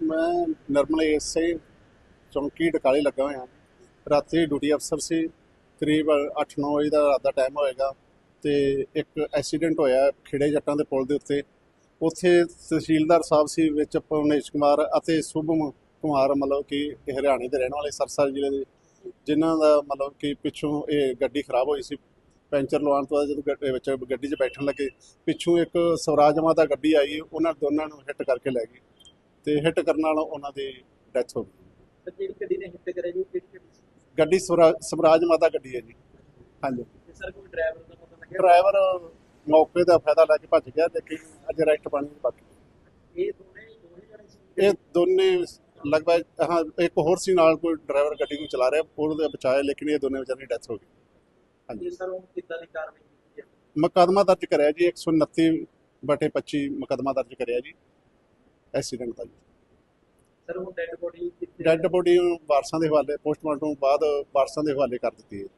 ਮੈਂ normal SA ਚੌਂਕੀ ਟਕਾਲੇ ਲੱਗਾ ਹੋਇਆ। ਰਾਤੀ ਡਿਊਟੀ ਅਫਸਰ ਸੀ। ਕਰੀਬ 8-9 ਵਜੇ ਦਾ ਰਾਤ ਦਾ ਟਾਈਮ ਹੋਏਗਾ ਤੇ ਇੱਕ ਐਕਸੀਡੈਂਟ ਹੋਇਆ ਖੇੜੇ ਜੱਟਾਂ ਦੇ ਪੁਲ ਦੇ ਉੱਤੇ। ਉੱਥੇ ਤਹਿਸੀਲਦਾਰ ਸਾਹਿਬ ਸੀ ਵਿੱਚ ਪਵਨੇਸ਼ ਕੁਮਾਰ ਅਤੇ ਸੁਭਮ ਕੁਮਾਰ, ਮਤਲਬ ਕਿ ਇਹ ਹਰਿਆਣੇ ਦੇ ਰਹਿਣ ਵਾਲੇ, ਸਰਸਾ ਜ਼ਿਲ੍ਹੇ ਦੇ, ਜਿਨ੍ਹਾਂ ਦਾ ਮਤਲਬ ਕਿ ਪਿੱਛੋਂ ਇਹ ਗੱਡੀ ਖਰਾਬ ਹੋਈ ਸੀ। ਪੈਂਚਰ ਲਵਾਉਣ ਤੋਂ ਬਾਅਦ ਜਦੋਂ ਵਿੱਚ ਗੱਡੀ 'ਚ ਬੈਠਣ ਲੱਗੇ ਪਿੱਛੋਂ ਇੱਕ ਸਵਰਾਜ ਮਾਤਾ ਗੱਡੀ ਆਈ ਉਹਨਾਂ ਦੋਨਾਂ ਨੂੰ ਹਿੱਟ ਕਰਕੇ ਲੈ ਗਈ ਤੇ ਹਿੱਟ ਕਰਨ ਨਾਲ ਉਹਨਾਂ ਦੀ ਡੈਥ ਹੋ ਗਈ। ਜਿਹੜੀ ਗੱਡੀ ਨੇ ਹਿੱਟ ਕਰਿਆ ਜੀ? ਉਹ ਕਿਹੜੀ ਗੱਡੀ ਸੀ? ਗੱਡੀ ਸਵਰਾ- ਸਵਰਾਜ ਮਾਤਾ ਗੱਡੀ ਹੈ ਜੀ। ਹਾਂਜੀ। ਤੇ ਸਰ ਕੋਈ ਡਰਾਈਵਰ ਦਾ ਪਤਾ ਲੱਗਿਆ? ਡਰਾਈਵਰ ਮੌਕੇ ਦਾ ਫਾਇਦਾ ਲੈ ਕੇ ਭੱਜ ਗਿਆ ਲੇਕਿਨ ਅਜੇ ਰੈਸਟ ਪਾਣੀ ਨਹੀਂ ਬਾਕੀ। ਇਹ ਦੋਨੇ ਦੋਨੇ ਜਣੇ ਸੀ? ਇਹ ਦੋਨੇ ਲਗਭਗ ਹਾਂ ਇੱਕ ਹੋਰ ਸੀ ਨਾਲ ਕੋਈ ਡਰਾਈਵਰ ਗੱਡੀ ਨੂੰ ਚਲਾ ਰਿਹਾ ਉਹਦੇ ਬਚਾਇਆ ਲੇਕਿਨ ਇਹ ਦੋਨੇ ਵਿਚਾਰੇ ਦੀ ਡੈਥ ਹੋ ਗਈ। ਹਾਂਜੀ। ਇਹ ਸਰ ਉਹ ਕਿੱਦਾਂ ਦੀ ਕਾਰਵਾਈ ਕੀਤੀ ਹੈ? ਮੁਕੱਦਮਾ ਦਰਜ ਕਰਿਆ ਜੀ 129 ਬਟੇ 25 ਮੁਕੱਦਮਾ ਦਰਜ ਕਰਿਆ ਜੀ ਐਕਸੀਡੈਂਟ ਦਾ ਜੀ। ਸਰ ਉਹ ਡੈੱਡ ਬੋਡੀ ਕਿੱਥੇ ਡੈੱਡ ਬੋਡੀ ਵਾਰਸਾਂ ਦੇ ਹਵਾਲੇ ਪੋਸਟਮਾਰਟਮ ਤੋਂ ਬਾਅਦ ਵਾਰਸਾਂ ਦੇ ਹਵਾਲੇ ਕਰ ਦਿੱਤੀ ਹੈ।